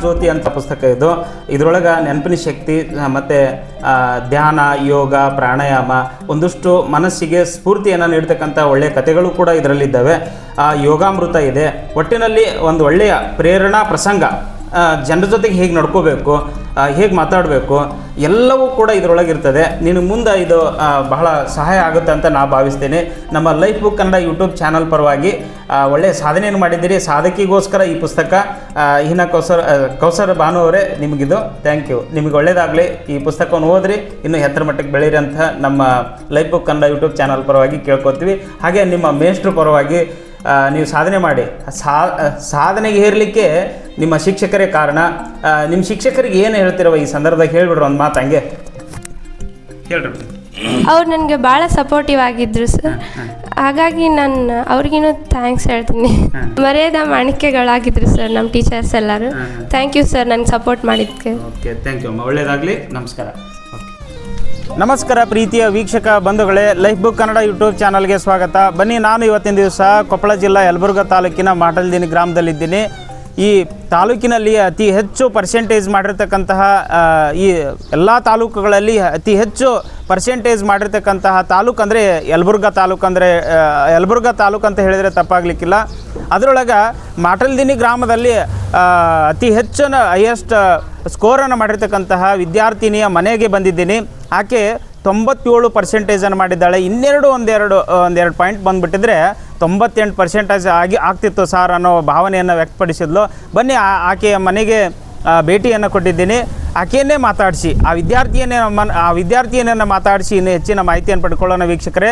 ಜ್ಯೋತಿ ಅಂತ ಪುಸ್ತಕ ಇದು. ಇದರೊಳಗೆ ನೆನಪಿನ ಶಕ್ತಿ ಮತ್ತು ಧ್ಯಾನ, ಯೋಗ, ಪ್ರಾಣಾಯಾಮ, ಒಂದಷ್ಟು ಮನಸ್ಸಿಗೆ ಸ್ಫೂರ್ತಿಯನ್ನು ನೀಡ್ತಕ್ಕಂಥ ಒಳ್ಳೆಯ ಕಥೆಗಳು ಕೂಡ ಇದರಲ್ಲಿದ್ದಾವೆ. ಯೋಗಾಮೃತ ಇದೆ. ಒಟ್ಟಿನಲ್ಲಿ ಒಂದು ಒಳ್ಳೆಯ ಪ್ರೇರಣಾ ಪ್ರಸಂಗ ಜನರ ಜೊತೆಗೆ ಹೇಗೆ ನಡ್ಕೋಬೇಕು ಹೇಗೆ ಮಾತಾಡಬೇಕು, ಎಲ್ಲವೂ ಕೂಡ ಇದರೊಳಗಿರ್ತದೆ. ನಿನಗೆ ಮುಂದೆ ಇದು ಬಹಳ ಸಹಾಯ ಆಗುತ್ತೆ ಅಂತ ನಾ ಭಾವಿಸ್ತೇನೆ. ನಮ್ಮ life book Kannada YouTube channel ಪರವಾಗಿ ಒಳ್ಳೆಯ ಸಾಧನೆಯನ್ನು ಮಾಡಿದ್ದೀರಿ. ಸಾಧಕಿಗೋಸ್ಕರ ಈ ಪುಸ್ತಕ ಹಿನ ಕೌಸರ್ ಕೌಸರ್ ಭಾನು ಅವರೇ ನಿಮಗಿದು. ಥ್ಯಾಂಕ್ ಯು ನಿಮಗೆ ಒಳ್ಳೆಯದಾಗಲಿ ಈ ಪುಸ್ತಕವನ್ನು ಓದ್ರಿ. ಇನ್ನೂ ಎತ್ತರ ಮಟ್ಟಕ್ಕೆ ಬೆಳೀರಿ ಅಂತ ನಮ್ಮ life book Kannada YouTube channel ಪರವಾಗಿ ಕೇಳ್ಕೊತೀವಿ. ಹಾಗೆ ನಿಮ್ಮ ಮೇಷ್ಟ್ರ ಪರವಾಗಿ ನೀವು ಸಾಧನೆ ಮಾಡಿ. ಸಾ ಸಾಧನೆಗೆ ಹೇರಲಿಕ್ಕೆ ನಿಮ್ಮ ಶಿಕ್ಷಕರೇ ಕಾರಣ. ನಿಮ್ಮ ಶಿಕ್ಷಕರಿಗೆ ಏನು ಹೇಳ್ತಿರುವ ಈ ಸಂದರ್ಭದಾಗ? ಹೇಳ್ಬಿಡ್ರಿ ಒಂದು ಮಾತು ಹಂಗೆ. ಹೇಳ್ರಿ ಅವ್ರು ನನಗೆ ಭಾಳ ಸಪೋರ್ಟಿವ್ ಆಗಿದ್ರು ಸರ್. ಹಾಗಾಗಿ ನಾನು ಅವ್ರಿಗಿನ್ನೂ ಥ್ಯಾಂಕ್ಸ್ ಹೇಳ್ತೀನಿ. ಮರ್ಯಾದ ಮಾಣಿಕ್ಯಗಳಾಗಿದ್ರು ಸರ್ ನಮ್ಮ ಟೀಚರ್ಸ್ ಎಲ್ಲರೂ. ಥ್ಯಾಂಕ್ ಯು ಸರ್ ನನಗೆ ಸಪೋರ್ಟ್ ಮಾಡಿದ್ದಕ್ಕೆ ಓಕೆ ಥ್ಯಾಂಕ್ ಯು ಅಮ್ಮ. ಒಳ್ಳೆಯದಾಗಲಿ ನಮಸ್ಕಾರ. ನಮಸ್ಕಾರ ಪ್ರೀತಿಯ ವೀಕ್ಷಕ ಬಂಧುಗಳೇ, ಲೈಫ್ ಬುಕ್ ಕನ್ನಡ ಯೂಟ್ಯೂಬ್ ಚಾನಲ್ಗೆ ಸ್ವಾಗತ. ಬನ್ನಿ ನಾನು ಇವತ್ತಿನ ದಿವಸ ಕೊಪ್ಪಳ ಜಿಲ್ಲಾ ಯಲಬುರ್ಗಾ ತಾಲೂಕಿನ ಮಾಟಲ್ದಿನಿ ಗ್ರಾಮದಲ್ಲಿದ್ದೀನಿ. ಈ ತಾಲೂಕಿನಲ್ಲಿ ಅತಿ ಹೆಚ್ಚು ಪರ್ಸೆಂಟೇಜ್ ಮಾಡಿರ್ತಕ್ಕಂತಹ ಈ ಎಲ್ಲ ತಾಲೂಕುಗಳಲ್ಲಿ ಅತಿ ಹೆಚ್ಚು ಪರ್ಸೆಂಟೇಜ್ ಮಾಡಿರ್ತಕ್ಕಂತಹ ತಾಲೂಕು ಅಂದರೆ ಯಲಬುರ್ಗಾ ತಾಲೂಕು ಅಂದರೆ ಯಲಬುರ್ಗಾ ತಾಲೂಕು ಅಂತ ಹೇಳಿದರೆ ತಪ್ಪಾಗಲಿಕ್ಕಿಲ್ಲ. ಅದರೊಳಗೆ ಮಾಟಲ್ದಿನಿ ಗ್ರಾಮದಲ್ಲಿ ಅತಿ ಹೆಚ್ಚಿನ ಹೈಯೆಸ್ಟ್ ಸ್ಕೋರನ್ನು ಮಾಡಿರ್ತಕ್ಕಂತಹ ವಿದ್ಯಾರ್ಥಿನಿಯ ಮನೆಗೆ ಬಂದಿದ್ದೀನಿ. ಆಕೆ ತೊಂಬತ್ತೇಳು ಪರ್ಸೆಂಟೇಜನ್ನು ಮಾಡಿದ್ದಾಳೆ. ಇನ್ನೆರಡು ಒಂದೆರಡು ಒಂದೆರಡು ಪಾಯಿಂಟ್ ಬಂದುಬಿಟ್ಟಿದ್ರೆ ತೊಂಬತ್ತೆಂಟು ಪರ್ಸೆಂಟೇಜ್ ಆಗಿ ಆಗ್ತಿತ್ತು ಸಾರ್ ಅನ್ನೋ ಭಾವನೆಯನ್ನು ವ್ಯಕ್ತಪಡಿಸಿದ್ಲು. ಬನ್ನಿ ಆಕೆಯ ಮನೆಗೆ ಭೇಟಿಯನ್ನು ಕೊಟ್ಟಿದ್ದೀನಿ. ಆಕೆಯನ್ನೇ ಮಾತಾಡಿಸಿ, ಆ ವಿದ್ಯಾರ್ಥಿಯನ್ನೇ ಮನ್ ಆ ವಿದ್ಯಾರ್ಥಿಯನ್ನೇ ಮಾತಾಡಿಸಿ ಇನ್ನು ಹೆಚ್ಚಿನ ಮಾಹಿತಿಯನ್ನು ಪಡ್ಕೊಳ್ಳೋಣ ವೀಕ್ಷಕರೇ.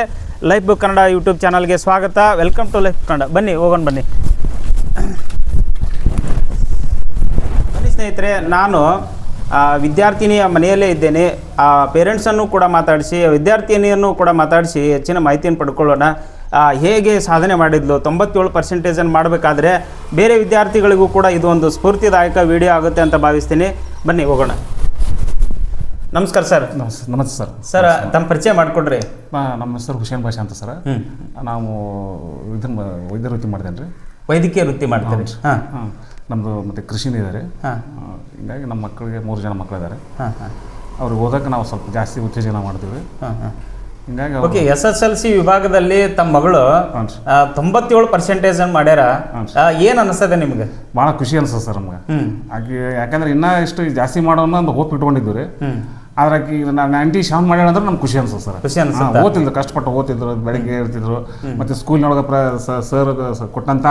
ಲೈಫ್ ಬುಕ್ ಕನ್ನಡ ಯೂಟ್ಯೂಬ್ ಚಾನಲ್ಗೆ ಸ್ವಾಗತ. Welcome to life Kannada. ಬನ್ನಿ, ಹೋಗೋಣ ಬನ್ನಿ. ಬನ್ನಿ ಸ್ನೇಹಿತರೆ, ನಾನು ವಿದ್ಯಾರ್ಥಿನಿಯ ಮನೆಯಲ್ಲೇ ಇದ್ದೇನೆ. ಆ ಪೇರೆಂಟ್ಸನ್ನು ಕೂಡ ಮಾತಾಡಿಸಿ, ವಿದ್ಯಾರ್ಥಿನಿಯನ್ನು ಕೂಡ ಮಾತಾಡಿಸಿ ಹೆಚ್ಚಿನ ಮಾಹಿತಿಯನ್ನು ಪಡ್ಕೊಳ್ಳೋಣ. ಹೇಗೆ ಸಾಧನೆ ಮಾಡಿದ್ಲು? ತೊಂಬತ್ತೇಳು ಪರ್ಸೆಂಟೇಜನ್ನು ಮಾಡಬೇಕಾದ್ರೆ ಬೇರೆ ವಿದ್ಯಾರ್ಥಿಗಳಿಗೂ ಕೂಡ ಇದು ಒಂದು ಸ್ಫೂರ್ತಿದಾಯಕ ವಿಡಿಯೋ ಆಗುತ್ತೆ ಅಂತ ಭಾವಿಸ್ತೀನಿ. ಬನ್ನಿ ಹೋಗೋಣ. ನಮಸ್ಕಾರ ಸರ್. ನಮಸ್ತೆ ಸರ್. ಸರ್ ತಮ್ಮ ಪರಿಚಯ ಮಾಡಿಕೊಡ್ರಿ. ನಮ್ಮ ಹೆಸರು ಹುಸೇನ್ ಭಾಷೆ ಅಂತ ಸರ್. ನಾವು ಇದನ್ನ ವೈದ್ಯ ವೃತ್ತಿ ಮಾಡ್ತೇನೆ ರೀ. ವೈದ್ಯಕೀಯ ವೃತ್ತಿ ಮಾಡ್ತೇನೆ ಹಾಂ. ಹಾಂ. ನಮ್ಮದು ಮತ್ತು ಕೃಷಿನೂ ಇದ್ದಾರೆ ಹಾಂ. ಹಿಂಗಾಗಿ ನಮ್ಮ ಮಕ್ಕಳಿಗೆ ಮೂರು ಜನ ಮಕ್ಕಳಿದ್ದಾರೆ. ಹಾಂ ಹಾಂ. ಅವ್ರಿಗೆ ಓದೋಕೆ ನಾವು ಸ್ವಲ್ಪ ಜಾಸ್ತಿ ಉತ್ತೇಜನ ಮಾಡ್ತೀವಿ. ಹಾಂ ಹಾಂ. Okay S S L C ವಿಭಾಗದಲ್ಲಿ ತಮ್ಮ ಮಗಳು ತೊಂಬತ್ತೇಳು ಪರ್ಸೆಂಟೇಜ್ ಮಾಡ್ಯಾರ. ಏನ್ ಅನಿಸ್ತದೆ ನಿಮ್ಗೆ? ಬಹಳ ಖುಷಿ ಅನ್ಸತ್ತೆ ಸರ್ ನಮ್ಗೆ. ಆಕೆ ಯಾಕಂದ್ರೆ ಇನ್ನ ಇಷ್ಟು ಜಾಸ್ತಿ ಮಾಡೋಣ ಒಂದು ಹೋಪ್ ಇಟ್ಕೊಂಡಿದ್ವಿ ರೀ ಆದ್ರೆ ಆಕಿ ನೈಂಟಿ ಸೆವೆನ್ ಮಾಡ್ಯಾಳ ಅಂದ್ರೆ ನಮ್ಗೆ ಖುಷಿ ಅನ್ಸುತ್ತೆ ಸರ್. ಖುಷಿ ಅನ್ಸುತ್ತಾ? ಓದ್ತಿದ್ರು ಕಷ್ಟಪಟ್ಟು ಓದ್ತಿದ್ರು ಬೆಳಿಗ್ಗೆ ಇರ್ತಿದ್ರು ಮತ್ತೆ ಸ್ಕೂಲ್ನೊಳಗ ಪ್ರ ಸರ್ ಕೊಟ್ಟಂತ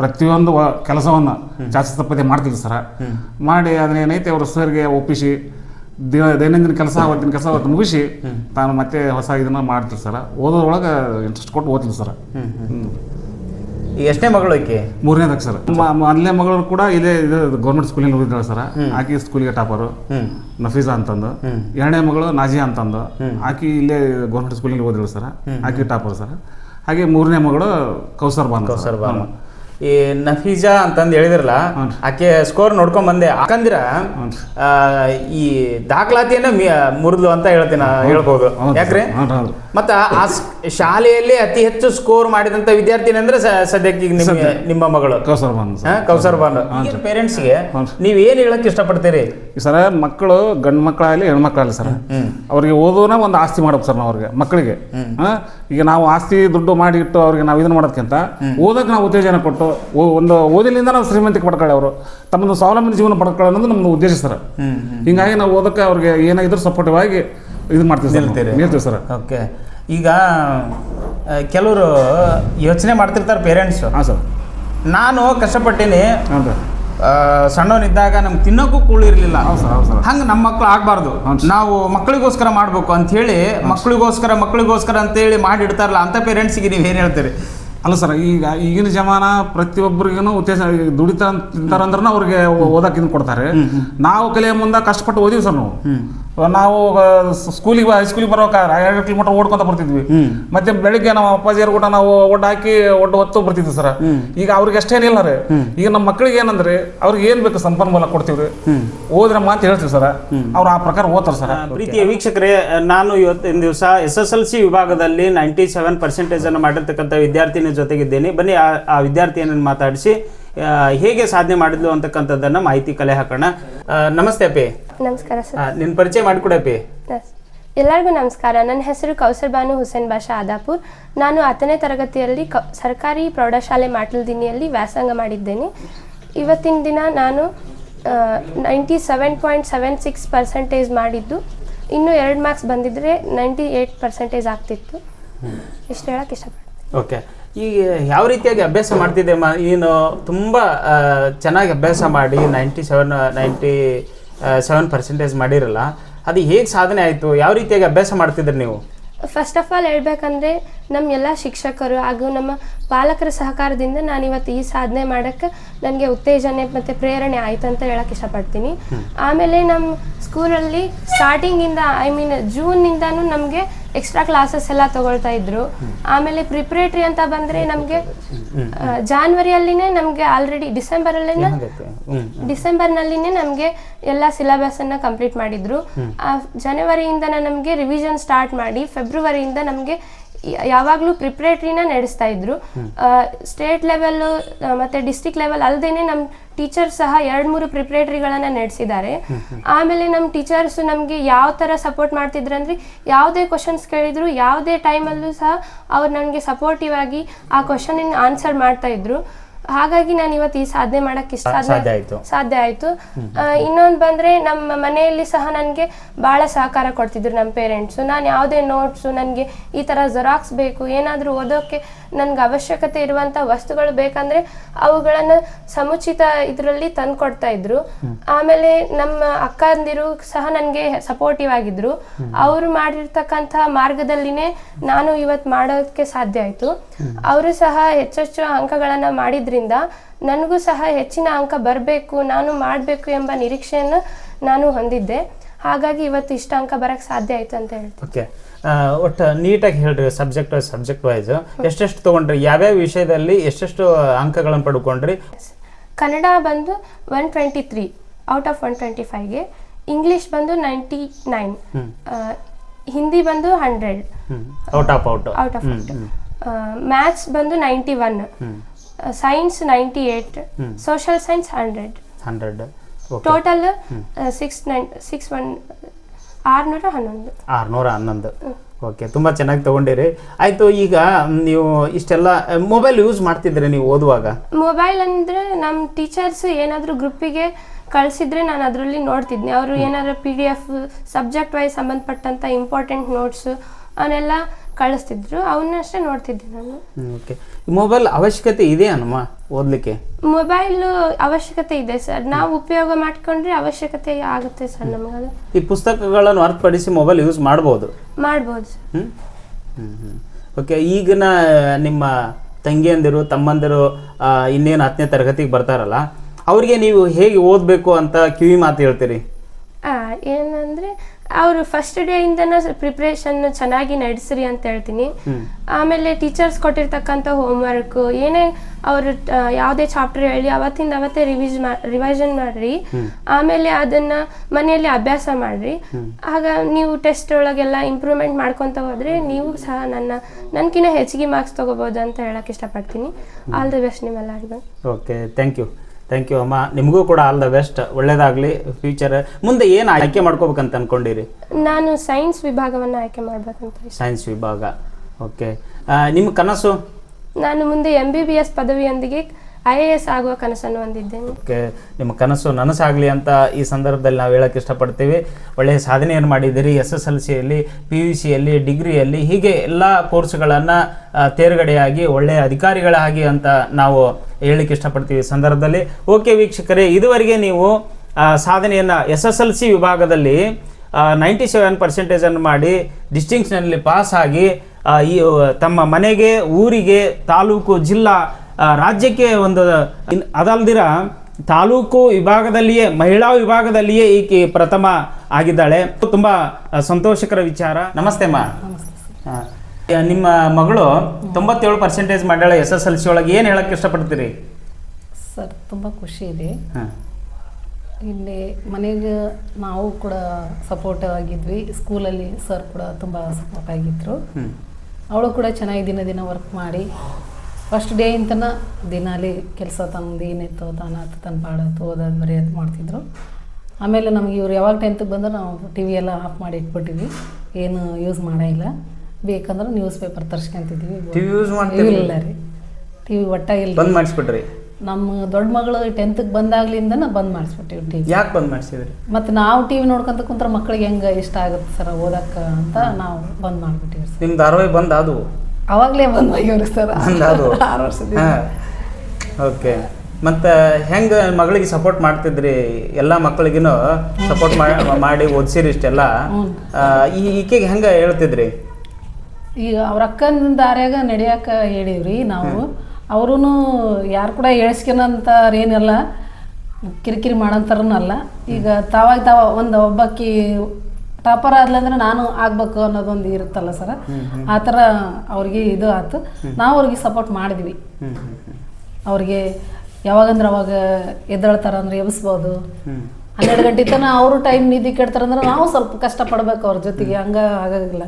ಪ್ರತಿಯೊಂದು ಕೆಲಸವನ್ನು ಕೆಲಸವನ್ನ ಜಾಸ್ತಿ ತಪ್ಪದೆ ಮಾಡ್ತಿದ್ರು ಸರ್. ಮಾಡಿ ಅದನ್ನ ಏನೈತೆ ಅವರು ಸರ್ಗೆ ಒಪ್ಪಿಸಿ ದಿನ ದೈನಂದಿನ ಕೆಲಸ ಅವತ್ತಿನ ಕೆಲಸ ಅವತ್ತು ಮುಗಿಸಿ ತಾನು ಮತ್ತೆ ಹೊಸ ಇದನ್ನ ಮಾಡ್ತೀವಿ ಸರ. ಓದೋದ್ರೊಳಗೆ ಇಂಟ್ರೆಸ್ಟ್ ಕೊಟ್ಟು ಓದ್ತೀನಿ ಸರ್. ಎಷ್ಟನೇ ಮಗಳು ಆಕೆ ಮೂರನೇದಕ್ಕೆ ಸರ್. ಮೊದಲನೇ ಮಗಳು ಕೂಡ ಇದೇ ಇದು ಗೌರ್ಮೆಂಟ್ ಸ್ಕೂಲಿಂದ ಓದಿದ್ದಾಳೆ ಸರ್. ಆಕಿ ಸ್ಕೂಲಿಗೆ ಟಾಪರು. ನಫೀಸಾ ಅಂತಂದು. ಎರಡನೇ ಮಗಳು ನಾಜಿಯಾ ಅಂತಂದು. ಆಕಿ ಇಲ್ಲೇ ಗೌರ್ಮೆಂಟ್ ಸ್ಕೂಲಿಂದ ಓದಿದ್ರು ಸರ್. ಆಕಿ ಟಾಪರ್ ಸರ್. ಹಾಗೆ ಮೂರನೇ ಮಗಳು ಕೌಸರ್ ಬಾನ್ ಕೌಸರ್ ಬಾನು ಈ ನಫೀಜಾ ಅಂತಂದು ಹೇಳಿದ್ರಲ್ಲ. ಆಕೆ ಸ್ಕೋರ್ ನೋಡ್ಕೊಂಡ್ ಬಂದೆ. ಯಾಕಂದ್ರ ಈ ದಾಖಲಾತಿಯನ್ನ ಮುರಿದ್ಲು ಅಂತ ಹೇಳ್ತೀನಿ ಹೇಳ್ಬೋದು. ಯಾಕ್ರಿ? ಮತ್ತ ಆ ಶಾಲೆಯಲ್ಲಿ ಅತಿ ಹೆಚ್ಚು ಸ್ಕೋರ್ ಮಾಡಿದಂತ ವಿದ್ಯಾರ್ಥಿನಿ ಅಂದ್ರೆ ಸದ್ಯಕ್ಕೆ ಈಗ ನಿಮ್ಮ ನಿಮ್ಮ ಮಗಳು. ಕೌಸರ್ ಬಾನ್ ಹಾ, ಕೌಸರ್ ಬಾನು ಪೇರೆಂಟ್ಸ್ ಪೇರೆಂಟ್ಸ್ಗೆ ನೀವ್ ಏನ್ ಹೇಳಕ್ ಇಷ್ಟಪಡ್ತೀರಿ? ಸರ್ ಮಕ್ಕಳು ಗಂಡ್ ಮಕ್ಕಳಾಗಲಿ ಹೆಣ್ಮಕ್ಳಾಗಲಿ ಸರ್. ಅವ್ರಿಗೆ ಓದೋನ ಒಂದು ಆಸ್ತಿ ಮಾಡ್ಬೇಕು ಸರ್ ನಾವು ಅವ್ರಿಗೆ ಮಕ್ಕಳಿಗೆ? ಈಗ ನಾವು ಆಸ್ತಿ ದುಡ್ಡು ಮಾಡಿ ಇಟ್ಟು ಅವ್ರಿಗೆ ನಾವು ಇದನ್ನ ಮಾಡೋದಕ್ಕಿಂತ ಓದಕ್ಕೆ ನಾವು ಉತ್ತೇಜನ ಕೊಟ್ಟು ಒಂದು ಓದಿಲಿಂದ ನಾವು ಶ್ರೀಮಂತಿಕೆ ಪಡ್ಕೊಳ್ಳಿ ಅವರು. ತಮ್ಮದು ಸ್ವಾವಲಂಬಿ ಜೀವನ ಪಡ್ಕೊಳ್ಳೋ ಅನ್ನೋದು ನಮ್ಮನ್ನು ಉದ್ದೇಶ ಸರ್. ಹಿಂಗಾಗಿ ನಾವು ಓದಕ್ಕೆ ಅವ್ರಿಗೆ ಏನಾಗಿದ್ರು ಸಪೋರ್ಟಿವ್ ಆಗಿ ಇದು ಮಾಡ್ತೀವಿ ಸರ್ ನಿಲ್ತೀರಿ. ನಿಲ್ತೀವಿ ಸರ್. ಓಕೆ. ಈಗ ಕೆಲವರು ಯೋಚನೆ ಮಾಡ್ತಿರ್ತಾರೆ ಪೇರೆಂಟ್ಸ್ ಹಾಂ ಸರ್. ನಾನು ಕಷ್ಟಪಟ್ಟೀನಿ. ಸಣ್ಣವನಿದ್ದಾಗ ನಮ್ಗೆ ತಿನ್ನೋಕ್ಕೂ ಕೂಳಿರ್ಲಿಲ್ಲ ಹಂಗೆ ನಮ್ಮ ಮಕ್ಳು ಆಗಬಾರ್ದು. ನಾವು ಮಕ್ಕಳಿಗೋಸ್ಕರ ಮಾಡಬೇಕು ಅಂತ ಹೇಳಿ ಮಕ್ಕಳಿಗೋಸ್ಕರ ಮಕ್ಕಳಿಗೋಸ್ಕರ ಅಂತೇಳಿ ಮಾಡಿಡ್ತಾರಲ್ಲ ಅಂತ ಪೇರೆಂಟ್ಸಿಗೆ ನೀವು ಏನು ಹೇಳ್ತೀರಿ? ಅಲ್ಲ ಸರ್ ಈಗ ಈಗಿನ ಜಮಾನ ಪ್ರತಿಯೊಬ್ಬರಿಗೂ ಉತ್ತೇಜ ದುಡಿತ ತಿಂತಾರಂದ್ರೆ ಅವ್ರಿಗೆ ಓದಕ್ಕೆ ಕೊಡ್ತಾರೆ. ನಾವು ಕಲಿಯ ಮುಂದೆ ಕಷ್ಟಪಟ್ಟು ಓದಿವಿ ಸರ್ ನಾವು. ನಾವು ಸ್ಕೂಲಿಗೆ ಹೈಸ್ಕೂಲಿಗೆ ಬರ್ಬೇಕಾದ್ರೆ ಎರಡು ಕಿಲೋಮೀಟರ್ ಓಡ್ಕೊಂತ ಬರ್ತಿದ್ವಿ. ಮತ್ತೆ ಬೆಳಿಗ್ಗೆ ನಮ್ಮ ಅಪ್ಪಾಜಿಯರ್ ಕೂಡ ನಾವು ಒಡ್ಡು ಹಾಕಿ ಒಡ್ಡು ಹೊತ್ತು ಬರ್ತಿದ್ವಿ ಸರ್ ಈಗ ಅವ್ರಿಗೆ ಅಷ್ಟೇನಿಲ್ಲ ರೀ. ಈಗ ನಮ್ಮ ಮಕ್ಕಳಿಗೆ ಏನಂದ್ರೆ ಅವ್ರಿಗೆ ಏನ್ ಬೇಕು ಸಂಪನ್ಮೂಲ ಕೊಡ್ತೀವಿ ಓದ್ರೆ ಮಾತು ಹೇಳ್ತೀವಿ ಸರ್ ಅವ್ರು ಆ ಪ್ರಕಾರ ಓದ್ತಾರೆ ಸರ್ ಪ್ರೀತಿಯ ವೀಕ್ಷಕರೇ ನಾನು ಇವತ್ತಿನ ದಿವಸ ಎಸ್ ಎಸ್ ಎಲ್ ಸಿ ವಿಭಾಗದಲ್ಲಿ ನೈಂಟಿ ಸೆವೆನ್ ಪರ್ಸೆಂಟೇಜ್ ಅನ್ನು ಮಾಡಿರ್ತಕ್ಕಂಥ ವಿದ್ಯಾರ್ಥಿನಿ ಜೊತೆಗಿದ್ದೇನೆ. ಬನ್ನಿ ಆ- ವಿದ್ಯಾರ್ಥಿಯನ್ನು ಮಾತಾಡಿಸಿ. ಹೇಗೆ ಸಾಧನೆ ಮಾಡಿದ್ಲು ಅಂತಕ್ಕಂಥದ್ದನ್ನ ಮಾಹಿತಿ ಕಲೆ ಹಾಕೋಣ. ನಮಸ್ತೆ ಅಪ್ಪಿ. ನಮಸ್ಕಾರ ಸರ್. ನಿನ್ನ ಪರಿಚಯ ಮಾಡಿಕೊಡಪ್ಪಿ. ಎಲ್ಲರಿಗೂ ನಮಸ್ಕಾರ. ನನ್ನ ಹೆಸರು ಕೌಸರ್ ಬಾನು ಹುಸೇನ್ ಬಾಷಾ ಆದಾಪುರ್. ನಾನು ಹತ್ತನೇ ತರಗತಿಯಲ್ಲಿ ಕ ಸರ್ಕಾರಿ ಪ್ರೌಢಶಾಲೆ ಮಾಟಲ್ದಿನಿಯಲ್ಲಿ ವ್ಯಾಸಂಗ ಮಾಡಿದ್ದೇನೆ. ಇವತ್ತಿನ ದಿನ ನಾನು ninety seven point seven six percentage ಮಾಡಿದ್ದು. ಇನ್ನೂ ಎರಡು ಮಾರ್ಕ್ಸ್ ಬಂದಿದ್ದರೆ ನೈಂಟಿ ಏಯ್ಟ್ ಪರ್ಸೆಂಟೇಜ್ ಆಗ್ತಿತ್ತು ಇಷ್ಟು ಹೇಳಕ್ಕೆ ಇಷ್ಟಪಡ್ತೀನಿ. ಓಕೆ. ಈಗ ಯಾವ ರೀತಿಯಾಗಿ ಅಭ್ಯಾಸ ಮಾಡ್ತಿದ್ದೆ ಮಾ ನೀನು ತುಂಬ ಚೆನ್ನಾಗಿ ಅಭ್ಯಾಸ ಮಾಡಿ ninety seven ninety seven percentage ಮಾಡಿರಲ್ಲ. ಅದು ಹೇಗೆ ಸಾಧನೆ ಆಯಿತು? ಯಾವ ರೀತಿಯಾಗಿ ಅಭ್ಯಾಸ ಮಾಡ್ತಿದ್ರಿ ನೀವು? ಫಸ್ಟ್ ಆಫ್ ಆಲ್ ಹೇಳ್ಬೇಕಂದ್ರೆ ನಮ್ಮ ಎಲ್ಲ ಶಿಕ್ಷಕರು ಹಾಗೂ ನಮ್ಮ ಪಾಲಕರ ಸಹಕಾರದಿಂದ ನಾನು ಇವತ್ತು ಈ ಸಾಧನೆ ಮಾಡೋಕ್ಕೆ ನನಗೆ ಉತ್ತೇಜನೆ ಮತ್ತು ಪ್ರೇರಣೆ ಆಯ್ತು ಅಂತ ಹೇಳಕ್ಕೆ ಇಷ್ಟಪಡ್ತೀನಿ. ಆಮೇಲೆ ನಮ್ಮ ಸ್ಕೂಲಲ್ಲಿ ಸ್ಟಾರ್ಟಿಂಗಿಂದ ಐ ಮೀನ್ ಜೂನ್ನಿಂದನೂ ನಮಗೆ ಎಕ್ಸ್ಟ್ರಾ ಕ್ಲಾಸಸ್ ಎಲ್ಲ ತಗೊಳ್ತಾ ಇದ್ರು. ಆಮೇಲೆ ಪ್ರಿಪ್ರೇಟರಿ ಅಂತ ಬಂದ್ರೆ ನಮಗೆ ಜಾನ್ವರಿಯಲ್ಲಿನೇ ನಮಗೆ ಆಲ್ರೆಡಿ ಡಿಸೆಂಬರ್ ಅಲ್ಲಿ ಡಿಸೆಂಬರ್ ನಲ್ಲಿನೇ ನಮಗೆ ಎಲ್ಲ ಸಿಲೆಬಸ್ ಅನ್ನ ಕಂಪ್ಲೀಟ್ ಮಾಡಿದ್ರು. ಜನವರಿಯಿಂದ ನಮಗೆ ರಿವಿಷನ್ ಸ್ಟಾರ್ಟ್ ಮಾಡಿ ಫೆಬ್ರವರಿಯಿಂದ ನಮಗೆ ಯಾವಾಗಲೂ ಪ್ರಿಪ್ರೇಟ್ರಿನ ನಡೆಸ್ತಾ ಇದ್ರು. ಸ್ಟೇಟ್ ಲೆವೆಲ್ ಮತ್ತೆ ಡಿಸ್ಟಿಕ್ ಲೆವೆಲ್ ಅಲ್ಲದೇನೆ ನಮ್ಮ ಟೀಚರ್ಸ್ ಸಹ ಎರಡು ಮೂರು ಪ್ರಿಪ್ರೇಟರಿಗಳನ್ನ ನಡೆಸಿದ್ದಾರೆ. ಆಮೇಲೆ ನಮ್ಮ ಟೀಚರ್ಸ್ ನಮಗೆ ಯಾವ ಥರ ಸಪೋರ್ಟ್ ಮಾಡ್ತಿದ್ರು ಅಂದ್ರೆ ಯಾವುದೇ ಕ್ವಶನ್ಸ್ ಕೇಳಿದ್ರು ಯಾವುದೇ ಟೈಮಲ್ಲೂ ಸಹ ಅವ್ರು ನನಗೆ ಸಪೋರ್ಟಿವ್ ಆಗಿ ಆ ಕ್ವಶನ್ ಆನ್ಸರ್ ಮಾಡ್ತಾ ಇದ್ರು. ಹಾಗಾಗಿ ನಾನು ಇವತ್ತು ಈ ಸಾಧನೆ ಮಾಡಕ್ಕೆ ಇಷ್ಟ ಸಾಧ್ಯ ಆಯ್ತು. ಸಾಧ್ಯ ಆಯ್ತು. ಇನ್ನೊಂದು ಬಂದ್ರೆ ನಮ್ಮ ಮನೆಯಲ್ಲಿ ಸಹ ನನಗೆ ಬಹಳ ಸಹಕಾರ ಕೊಡ್ತಿದ್ರು ನಮ್ಮ ಪೇರೆಂಟ್ಸ್. ನಾನು ಯಾವುದೇ ನೋಟ್ಸ್ ನನಗೆ ಈ ತರ ಜೆರಾಕ್ಸ್ ಬೇಕು ಏನಾದರೂ ಓದೋಕೆ ನನ್ಗೆ ಅವಶ್ಯಕತೆ ಇರುವಂತ ವಸ್ತುಗಳು ಬೇಕಂದ್ರೆ ಅವುಗಳನ್ನ ಸಮುಚಿತ ಇದರಲ್ಲಿ ತಂದು ಕೊಡ್ತಾ ಇದ್ರು ಆಮೇಲೆ ನಮ್ಮ ಅಕ್ಕಂದಿರು ಸಹ ನನಗೆ ಸಪೋರ್ಟಿವ್ ಆಗಿದ್ರು. ಅವರು ಮಾಡಿರ್ತಕ್ಕಂತ ಮಾರ್ಗದಲ್ಲಿನೇ ನಾನು ಇವತ್ತು ಮಾಡೋಕೆ ಸಾಧ್ಯ ಆಯ್ತು. ಅವರು ಸಹ ಹೆಚ್ಚೆಚ್ಚು ಅಂಕಗಳನ್ನು ಮಾಡಿದ್ರಿಂದ ನನಗೂ ಸಹ ಹೆಚ್ಚಿನ ಅಂಕ ಬರಬೇಕು ನಾನು ಮಾಡಬೇಕು ಎಂಬ ನಿರೀಕ್ಷೆಯನ್ನು ನಾನು ಹೊಂದಿದ್ದೆ. ಹಾಗಾಗಿ ಇವತ್ತು ಇಷ್ಟ ಅಂಕ ಬರಕ್ಕೆ ಸಾಧ್ಯ ಆಯಿತು ಅಂತ ಹೇಳ್ತೀನಿ. ಓಕೆ. ಒಟ್ಟು ನೀಟಾಗಿ ಹೇಳ್ರಿ ಸಬ್ಜೆಕ್ಟ್ ವೈಸ್ ಸಬ್ಜೆಕ್ಟ್ ವೈಸ್. ಎಷ್ಟೆಷ್ಟು ತೊಗೊಂಡ್ರಿ? ಯಾವ್ಯಾವ ವಿಷಯದಲ್ಲಿ ಎಷ್ಟೆಷ್ಟು ಅಂಕಗಳನ್ನು ಪಡ್ಕೊಂಡ್ರಿ? ಕನ್ನಡ ಬಂದು one twenty three out of one twenty ಫೈವ್ಗೆ English ಬಂದು ನೈಂಟಿ ನೈನ್ ಹಿಂದಿ ಬಂದು hundred. Out of out. Out of maths ಬಂದು ninety one. Science ninety eight social science hundred hundred total six nine six one ಆರುನೂರ ಹನ್ನೊಂದು. ಆರುನೂರ ಹನ್ನೊಂದು. Okay ತುಂಬ ಚೆನ್ನಾಗಿ ತಗೊಂಡಿರಿ. ಆಯಿತು ಈಗ ನೀವು ಇಷ್ಟೆಲ್ಲ ಮೊಬೈಲ್ ಯೂಸ್ ಮಾಡ್ತಿದ್ರಿ ನೀವು ಓದುವಾಗ? ಮೊಬೈಲ್ ಅಂದರೆ ನಮ್ಮ ಟೀಚರ್ಸ್ ಏನಾದರೂ ಗ್ರೂಪಿಗೆ ಕಳಿಸಿದ್ರೆ ನಾನು ಅದರಲ್ಲಿ ನೋಡ್ತಿದ್ನಿ. ಅವರು ಏನಾದ್ರು P D F subject wise ಸಂಬಂಧಪಟ್ಟಂಥ ಇಂಪಾರ್ಟೆಂಟ್ ನೋಟ್ಸು ಅವನ್ನೆಲ್ಲ ಕಳಿಸ್ತಿದ್ರು ಅವನ್ನಷ್ಟೇ ನೋಡ್ತಿದ್ದೆ ನಾನು. ಓಕೆ. ಮೊಬೈಲ್ ಅವಶ್ಯಕತೆ ಇದೆ ಅನ್ಮ ಓದಲಿಕ್ಕೆ? ಮೊಬೈಲ್ ಅವಶ್ಯಕತೆ ಇದೆ ಸರ್. ನಾವು ಉಪಯೋಗ ಮಾಡ್ಕೊಂಡ್ರೆ ಅವಶ್ಯಕತೆ ಆಗುತ್ತೆ ಸರ್ ನಮಗದು ಈ ಪುಸ್ತಕಗಳನ್ನು ಹೊರತುಪಡಿಸಿ ಮೊಬೈಲ್ ಯೂಸ್ ಮಾಡ್ಬೋದು? ಮಾಡ್ಬೋದು ಸರ್. ಓಕೆ ಈಗಿನ ನಿಮ್ಮ ತಂಗಿಯಂದಿರು ತಮ್ಮಂದಿರು ಆ, ಇನ್ನೇನು ಹತ್ತನೇ ತರಗತಿಗೆ ಬರ್ತಾರಲ್ಲ ಅವರಿಗೆ ನೀವು ಹೇಗೆ ಓದಬೇಕು ಅಂತ ಕಿವಿ ಮಾತು ಹೇಳ್ತೀರಿ? ಆ, ಏನಂದ್ರೆ ಅವರು ಫಸ್ಟ್ ಡೇ ಇಂದನ ಪ್ರಿಪ್ರೇಷನ್ ಚೆನ್ನಾಗಿ ನಡೆಸ್ರಿ ಅಂತ ಹೇಳ್ತೀನಿ. ಆಮೇಲೆ ಟೀಚರ್ಸ್ ಕೊಟ್ಟಿರ್ತಕ್ಕಂಥ ಹೋಮ್ವರ್ಕ್ ಏನೇ ಅವರು ಯಾವುದೇ ಚಾಪ್ಟರ್ ಹೇಳಿ ಅವತ್ತಿಂದ ಅವತ್ತೇ ರಿವಿಸ್ ರಿವೈಸನ್ ರಿವೈಷನ್ ಮಾಡ್ರಿ. ಆಮೇಲೆ ಅದನ್ನ ಮನೆಯಲ್ಲಿ ಅಭ್ಯಾಸ ಮಾಡ್ರಿ. ಆಗ ನೀವು ಟೆಸ್ಟ್ ಒಳಗೆಲ್ಲ ಇಂಪ್ರೂವ್ಮೆಂಟ್ ಮಾಡ್ಕೊತ ಹೋದ್ರೆ ನೀವು ಸಹ ನನ್ನ ನನ್ಕಿನ್ನ ಹೆಚ್ಚಿಗೆ ಮಾರ್ಕ್ಸ್ ತಗೋಬಹುದು ಅಂತ ಹೇಳಕ್ ಇಷ್ಟಪಡ್ತೀನಿ. ಆಲ್ ದಿ ಬೆಸ್ಟ್ ನಿಮ್ಮೆಲ್ಲರಿಗೂ. Okay thank you thank you ಅಮ್ಮ. ನಿಮಗೂ ಕೂಡ ಆಲ್ ದ ಬೆಸ್ಟ್ ಒಳ್ಳೇದಾಗಲಿ ಫ್ಯೂಚರ್ ಮುಂದೆ ಏನು ಆಯ್ಕೆ ಮಾಡ್ಕೋಬೇಕಂತ ಅಂದ್ಕೊಂಡಿರಿ ನಾನು ಸೈನ್ಸ್ ವಿಭಾಗವನ್ನು ಆಯ್ಕೆ ಮಾಡಬೇಕಂತ ಇಷ್ಟ ಸೈನ್ಸ್ ವಿಭಾಗ. ಓಕೆ ನಿಮ್ಮ ಕನಸು? ನಾನು ಮುಂದೆ ಎಂ ಬಿ ಬಿ ಎಸ್ ಪದವಿಯೊಂದಿಗೆ ಐ ಎ ಎಸ್ ಆಗುವ ಕನಸನ್ನು ಹೊಂದಿದ್ದೇನೆ ಓಕೆ, ನಿಮ್ಮ ಕನಸು ನನಸಾಗಲಿ ಅಂತ ಈ ಸಂದರ್ಭದಲ್ಲಿ ನಾವು ಹೇಳಕ್ಕೆ ಇಷ್ಟಪಡ್ತೀವಿ. ಒಳ್ಳೆಯ ಸಾಧನೆಯನ್ನು ಮಾಡಿದ್ದೀರಿ. ಎಸ್ ಎಸ್ ಎಲ್ ಸಿಯಲ್ಲಿ, ಪಿ ಯು ಸಿಯಲ್ಲಿ ಡಿಗ್ರಿಯಲ್ಲಿ, ಹೀಗೆ ಎಲ್ಲ ಕೋರ್ಸ್ಗಳನ್ನು ತೇರ್ಗಡೆಯಾಗಿ, ಒಳ್ಳೆಯ ಅಧಿಕಾರಿಗಳಾಗಿ ಅಂತ ನಾವು ಹೇಳಲಿಕ್ಕೆ ಇಷ್ಟಪಡ್ತೀವಿ ಸಂದರ್ಭದಲ್ಲಿ. ಓಕೆ ವೀಕ್ಷಕರೇ, ಇದುವರೆಗೆ ನೀವು ಸಾಧನೆಯನ್ನು ಎಸ್ ಎಸ್ ಎಲ್ ಸಿ ವಿಭಾಗದಲ್ಲಿ ನೈಂಟಿ ಸೆವೆನ್ ಪರ್ಸೆಂಟೇಜನ್ನು ಮಾಡಿ ಡಿಸ್ಟಿಂಕ್ಷನಲ್ಲಿ ಪಾಸ್ ಆಗಿ ಈ, ತಮ್ಮ ಮನೆಗೆ, ಊರಿಗೆ, ತಾಲೂಕು, ಜಿಲ್ಲಾ ರಾಜ್ಯಕ್ಕೆ ಒಂದು ಅದಲ್ದಿರ ತಾಲೂಕು ವಿಭಾಗದಲ್ಲಿಯೇ ಮಹಿಳಾ ವಿಭಾಗದಲ್ಲಿಯೇ ಈಕೆ ಪ್ರಥಮ ಆಗಿದ್ದಾಳೆ. ತುಂಬ ಸಂತೋಷಕರ ವಿಚಾರ. ನಮಸ್ತೆ ಅಮ್ಮ. ಆ, ನಿಮ್ಮ ಮಗಳು ತೊಂಬತ್ತೇಳು ಪರ್ಸೆಂಟೇಜ್ ಮಾಡ್ಯಾಳ ಎಸ್ ಎಸ್ ಎಲ್ ಸಿ ಒಳಗೆ. ಏನು ಹೇಳಕ್ಕೆ ಇಷ್ಟಪಡ್ತೀರಿ? ಸರ್ ತುಂಬ ಖುಷಿ ಇದೆ. ಇಲ್ಲಿ ಮನೆಗೆ ನಾವು ಕೂಡ ಸಪೋರ್ಟ್ ಆಗಿದ್ವಿ. ಸ್ಕೂಲಲ್ಲಿ ಸರ್ ಕೂಡ ತುಂಬ ಸಪೋರ್ಟ್ ಆಗಿದ್ರು. ಅವಳು ಕೂಡ ಚೆನ್ನಾಗಿ ದಿನ ದಿನ ವರ್ಕ್ ಮಾಡಿ. ಫಸ್ಟ್ ಡೇ ಇಂತನ ದಿನಾಲಿ ಕೆಲಸ ತಂದು ಏನಿತ್ತು ತಾನು ಆತು ತನ್ನ ಪಾಡತ್ತು ಓದೋದು ಬರೆಯೋದು ಮಾಡ್ತಿದ್ರು. ಆಮೇಲೆ ನಮಗೆ ಇವ್ರು ಯಾವಾಗ ಟೆಂತ್ಗೆ ಬಂದ್ರೆ ನಾವು ಟಿ ವಿ ಎಲ್ಲ ಆಫ್ ಮಾಡಿ ಇಟ್ಬಿಟ್ಟಿವಿ ಏನು ಯೂಸ್ ಇಲ್ಲ. ಬೇಕಂದ್ರೆ ನ್ಯೂಸ್ ಪೇಪರ್ ತರ್ಸ್ಕೊಂತಿದ್ವಿ. ಟಿವಿ ಯೂಸ್ ಇಲ್ಲ ರೀ. ಟಿ ವಿ ಒಟ್ಟಾಗಿಲ್ಲ ಬಂದ್ ಮಾಡಿಸ್ಬಿಟ್ರಿ? ನಮ್ಮ ದೊಡ್ಡ ಮಗಳು ಟೆಂತ್ಗೆ ಬಂದಾಗ್ಲಿಂದನ ಬಂದ್ ಮಾಡಿಸ್ಬಿಟ್ಟಿವಿ ಟಿ ವಿ ಯಾಕೆ ಬಂದ್ ಮಾಡಿಸಿದ್ರಿ? ಮತ್ತು ನಾವು ಟಿ ವಿ ನೋಡ್ಕೊಂತ ಕುಂತ್ರೆ ಮಕ್ಳಿಗೆ ಹೆಂಗೆ ಇಷ್ಟ ಆಗುತ್ತೆ ಸರ್ ಓದಕ್ಕೆ ಅಂತ ನಾವು ಬಂದ್ ಮಾಡಿಬಿಟ್ಟಿವಿ ಸರ್. ನಿಮ್ ಧಾರಾವಾಹಿ ಬಂದ್ ಅದು ಅವಾಗಲೇ ಬಂದು ಆರು ವರ್ಷದಿಂದ. ಓಕೆ ಮತ್ತೆ ಹೆಂಗೆ ಮಗಳಿಗೆ ಸಪೋರ್ಟ್ ಮಾಡ್ತಿದ್ರಿ? ಎಲ್ಲ ಮಕ್ಕಳಿಗೂ ಸಪೋರ್ಟ್ ಮಾಡಿ ಓದಿಸಿರಿ ಇಷ್ಟೆಲ್ಲ. ಈ ಈಕೆಗೆ ಹೆಂಗೆ ಹೇಳ್ತಿದ್ರಿ? ಈಗ ಅವ್ರ ಅಕ್ಕನ ದಾರ್ಯಾಗ ನಡೆಯಕ ಹೇಳಿವ್ರಿ ನಾವು. ಅವರೂ ಯಾರು ಕೂಡ ಏನಿಲ್ಲ. ಕಿರಿಕಿರಿ ಮಾಡೋಂಥರನಲ್ಲ ಅಲ್ಲ. ಈಗ ತಾವಾಗ ತಾವ ಒಂದು ಒಬ್ಬಾಕಿ ಟಾಪರ್ ಆದ್ಲಂದ್ರೆ ನಾನು ಆಗ್ಬೇಕು ಅನ್ನೋದೊಂದು ಇರುತ್ತಲ್ಲ ಸರ್? ಆ ಥರ ಅವ್ರಿಗೆ ಇದು ಆಯ್ತು ನಾವು ಅವ್ರಿಗೆ ಸಪೋರ್ಟ್ ಮಾಡಿದ್ವಿ. ಅವ್ರಿಗೆ ಯಾವಾಗಂದ್ರೆ ಅವಾಗ ಎದ್ದೇಳ್ತಾರ ಅಂದ್ರೆ ಎಬ್ಸ್ಬೋದು. ಹನ್ನೆರಡು ಗಂಟೆ ತನಕ ಅವರು ಟೈಮ್ ನಿಧಿ ಕೆಡ್ತಾರಂದ್ರೆ ನಾವು ಸ್ವಲ್ಪ ಕಷ್ಟ ಪಡ್ಬೇಕು ಅವ್ರ ಜೊತೆಗೆ. ಹಂಗ ಆಗಂಗಿಲ್ಲ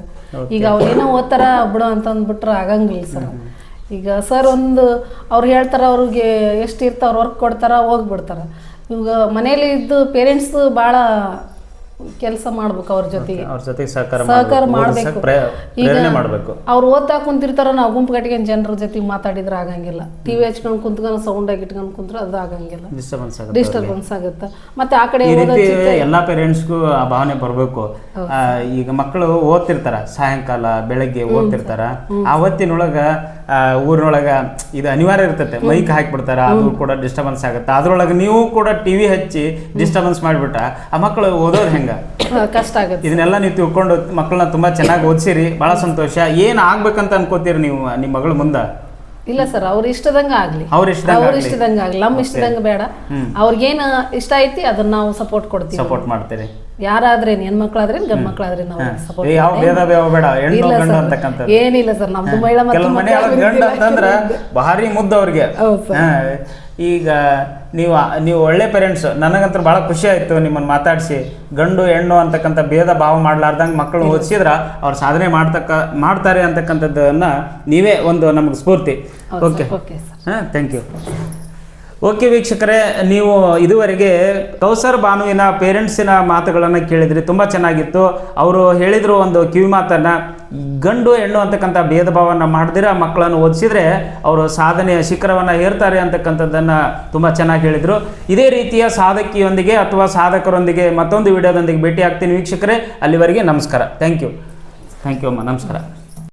ಈಗ ಅವ್ರೇನೋ ಏನೋ ಓದ್ತಾರ ಬಿಡು ಅಂತ ಅಂದ್ಬಿಟ್ರೆ ಆಗಂಗಿಲ್ಲ ಸರ್. ಈಗ ಸರ್ ಒಂದು ಅವ್ರು ಹೇಳ್ತಾರ ಅವ್ರಿಗೆ ಎಷ್ಟು ಇರ್ತಾರ ವರ್ಕ್ ಕೊಡ್ತಾರ ಹೋಗ್ಬಿಡ್ತಾರ. ಇವಾಗ ಮನೇಲಿ ಇದ್ದು ಪೇರೆಂಟ್ಸ್ ಭಾಳ ಕೆಲಸ ಮಾಡ್ಬೇಕು ಅವ್ರ ಜೊತೆಗೆ. ಅವ್ರ ಜೊತೆಗೆ ಸಹಕಾರ ಸಹಕಾರ ಮಾಡ್ಬೇಕು. ಮಾಡಬೇಕು. ಅವ್ರು ಓದ್ತಾ ಕುಂತಿರ್ತಾರ ನಾವು ಗುಂಪು ಕಟ್ಕೊಂಡು ಜನರ ಜೊತೆ ಮಾತಾಡಿದ್ರೆ ಆಗಂಗಿಲ್ಲ. ಟಿವಿ ಹಚ್ಕೊಂಡು ಕುಂತ್ಕೊಂಡು ಸೌಂಡ್ ಆಗಿ ಇಟ್ಕೊಂಡು ಕುಂತ್ರೆ ಅದು ಆಗಂಗಿಲ್ಲ. ಡಿಸ್ಟರ್ಬೆನ್ಸ್ ಆಗುತ್ತೆ ಡಿಸ್ಟರ್ಬೆನ್ಸ್ ಆಗುತ್ತೆ. ಮತ್ತೆ ಆ ಕಡೆ ಈ ರೀತಿ ಎಲ್ಲಾ ಪೇರೆಂಟ್ಸ್ಗೂ ಆ ಭಾವನೆ ಬರಬೇಕು. ಈಗ ಮಕ್ಕಳು ಓದ್ತಿರ್ತಾರ ಸಾಯಂಕಾಲ ಬೆಳಗ್ಗೆ ಓದ್ತಿರ್ತಾರ. ಆ ಹೊತ್ತಿನೊಳಗ ಊರಿನೊಳಗ ಇದು ಅನಿವಾರ್ಯ ಇರ್ತೈತೆ. ಮೈಕ್ ಹಾಕಿಬಿಡ್ತಾರ ಅದು ಕೂಡ ಡಿಸ್ಟರ್ಬೆನ್ಸ್ ಆಗುತ್ತೆ. ಅದ್ರೊಳಗೆ ನೀವು ಕೂಡ ಟಿವಿ ಹಚ್ಚಿ ಡಿಸ್ಟರ್ಬೆನ್ಸ್ ಮಾಡಿಬಿಟ್ರ ಆ ಮಕ್ಕಳು ಓದೋದು ಹೆಂಗ? ಕಷ್ಟ ಆಗುತ್ತೆ. ಇದನ್ನೆಲ್ಲ ನೀವು ತಿಳ್ಕೊಂಡು ಮಕ್ಕಳನ್ನ ತುಂಬಾ ಚೆನ್ನಾಗಿ ಓದಿಸಿರಿ ಬಹಳ ಸಂತೋಷ. ಏನ್ ಆಗ್ಬೇಕಂತ ಅನ್ಕೋತೀರಿ ನೀವು ನಿಮ್ಮ ಮಗಳ ಮುಂದ? ಇಲ್ಲ ಸರ್ ಅವ್ರ ಇಷ್ಟದಂಗ ಆಗ್ಲಿ. ಅವ್ರ ಇಷ್ಟದಂಗ ಅವ್ರ ಆಗ್ಲಿ. ಇಷ್ಟದಂಗ ಆಗ್ಲಿ. ನಮ್ಮ ಇಷ್ಟದಂಗ ಬೇಡ. ಅವ್ರಿಗೇನ ಇಷ್ಟ ಐತಿ ಅದನ್ನ ನಾವು ಸಪೋರ್ಟ್ ಕೊಡ್ತೀವಿ. ಸಪೋರ್ಟ್ ಮಾಡ್ತೀರಿ. ಯಾರಾದ್ರೇನ್ ಹೆಣ್ಮಕ್ಳಾದ್ರೇನ್ ಗಂಡ್ ಮಕ್ಳಾದ್ರೇನ್ ನಾವು ಸಪೋರ್ಟ್ ಯಾವ ಭೇದ ಭಾವ ಬೇಡ. ಹೆಣ್ಣು ಇಲ್ಲ ಗಂಡು ಸರ್ ಅಂತಕ್ಕಂಥದ್ದು. ಏನಿಲ್ಲ ಸರ್ ನಮ್ದು ಮಹಿಳಾ ಮತ್ತು ಕೆಲವು ಮನೆ ಗಂಡ ಅಂತಂದ್ರ ಭಾರಿ ಮುದ್ದು ಅವ್ರಿಗೆ. ಈಗ ನೀವು ನೀವು ಒಳ್ಳೆ ಪೇರೆಂಟ್ಸ್ ನನಗಂತೂ ಭಾಳ ಖುಷಿ ಆಯಿತು ನಿಮ್ಮನ್ನ ಮಾತಾಡಿಸಿ. ಗಂಡು ಹೆಣ್ಣು ಅಂತಕ್ಕಂಥ ಭೇದ ಭಾವ ಮಾಡಲಾರ್ದಂಗೆ ಮಕ್ಕಳು ಓದಿಸಿದ್ರ ಅವ್ರು ಸಾಧನೆ ಮಾಡ್ತಕ್ಕ ಮಾಡ್ತಾರೆ ಅಂತಕ್ಕಂಥದ್ದನ್ನು ನೀವೇ ಒಂದು ನಮಗೆ ಸ್ಫೂರ್ತಿ. ಓಕೆ ಹಾಂ ಥ್ಯಾಂಕ್ ಯು ಓಕೆ ವೀಕ್ಷಕರೇ, ನೀವು ಇದುವರೆಗೆ ಕೌಸರ್ ಬಾನುವಿನ ಪೇರೆಂಟ್ಸಿನ ಮಾತುಗಳನ್ನು ಕೇಳಿದ್ರಿ, ತುಂಬ ಚೆನ್ನಾಗಿತ್ತು. ಅವರು ಹೇಳಿದ್ರು ಒಂದು ಕಿವಿ ಮಾತನ್ನು, ಗಂಡು, ಹೆಣ್ಣು ಅಂತಕ್ಕಂಥ ಭೇದ ಭಾವನ ಮಾಡದಿರ, ಮಕ್ಕಳನ್ನು ಓದಿಸಿದ್ರೆ ಅವರು ಸಾಧನೆಯ ಶಿಖರವನ್ನು ಏರ್ತಾರೆ ಅಂತಕ್ಕಂಥದ್ದನ್ನು ತುಂಬ ಚೆನ್ನಾಗಿ ಹೇಳಿದರು. ಇದೇ ರೀತಿಯ ಸಾಧಕಿಯೊಂದಿಗೆ ಅಥವಾ ಸಾಧಕರೊಂದಿಗೆ ಮತ್ತೊಂದು ವಿಡಿಯೋದೊಂದಿಗೆ ಭೇಟಿ ಆಗ್ತೀನಿ ವೀಕ್ಷಕರೇ. ಅಲ್ಲಿವರೆಗೆ ನಮಸ್ಕಾರ. Thank you. ಥ್ಯಾಂಕ್ ಯು ಅಮ್ಮ. ನಮಸ್ಕಾರ.